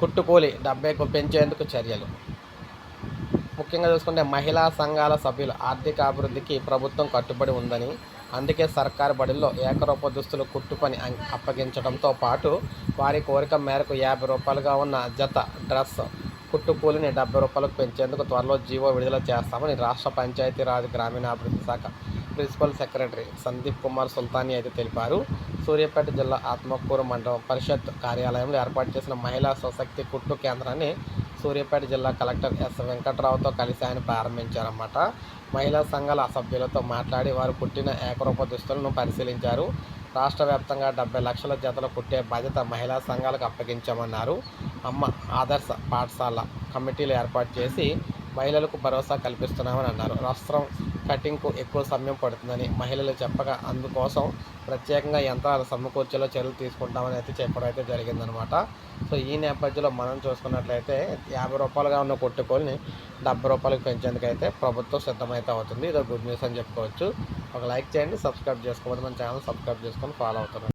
కుట్టుకూలి డెబ్బైకు పెంచేందుకు చర్యలు. ముఖ్యంగా చూసుకుంటే మహిళా సంఘాల సభ్యుల ఆర్థిక అభివృద్ధికి ప్రభుత్వం కట్టుబడి ఉందని అందుకే సర్కారు బడుల్లో ఏకరూప దుస్తులు కుట్టు పని అప్పగించడంతో పాటు వారి కోరిక మేరకు యాభై రూపాయలుగా ఉన్న జత డ్రెస్ కుట్టు కూలిని డెబ్బై రూపాయలకు పెంచేందుకు త్వరలో జీవో విడుదల చేస్తామని రాష్ట్ర పంచాయతీరాజ్ గ్రామీణాభివృద్ధి శాఖ ప్రిన్సిపల్ సెక్రటరీ సందీప్ కుమార్ సుల్తానీ అయితే తెలిపారు. సూర్యాపేట జిల్లా ఆత్మకూరు మండలం పరిషత్ కార్యాలయంలో ఏర్పాటు చేసిన మహిళా స్వశక్తి కుట్టు కేంద్రాన్ని సూర్యాపేట జిల్లా కలెక్టర్ ఎస్ వెంకట్రావుతో కలిసి ఆయన ప్రారంభించారన్నమాట. మహిళా సంఘాల సభ్యులతో మాట్లాడి వారు కుట్టిన ఏకరూప దుస్తులను పరిశీలించారు. రాష్ట్ర వ్యాప్తంగా డెబ్బై లక్షల జతలు కుట్టే బాధ్యత మహిళా సంఘాలకు అప్పగించామన్నారు. అమ్మ ఆదర్శ పాఠశాల కమిటీలు ఏర్పాటు చేసి మహిళలకు భరోసా కల్పిస్తున్నామని అన్నారు. వస్త్రం కటింగ్కు ఎక్కువ సమయం పడుతుందని మహిళలు చెప్పగా అందుకోసం ప్రత్యేకంగా యంత్రాలు సమకూర్చేలా చర్యలు తీసుకుంటామని అయితే చెప్పడం అయితే జరిగిందనమాట. సో ఈ నేపథ్యంలో మనం చూసుకున్నట్లయితే యాభై రూపాయలుగా ఉన్న కొట్టుకొని డెబ్బై రూపాయలకు పెంచేందుకు అయితే ప్రభుత్వం సిద్ధమైతే అవుతుంది. ఇది గుడ్ న్యూస్ అని చెప్పుకోవచ్చు. ఒక లైక్ చేయండి సబ్స్క్రైబ్ చేసుకోమని మన ఛానల్ సబ్స్క్రైబ్ చేసుకొని ఫాలో అవుతారు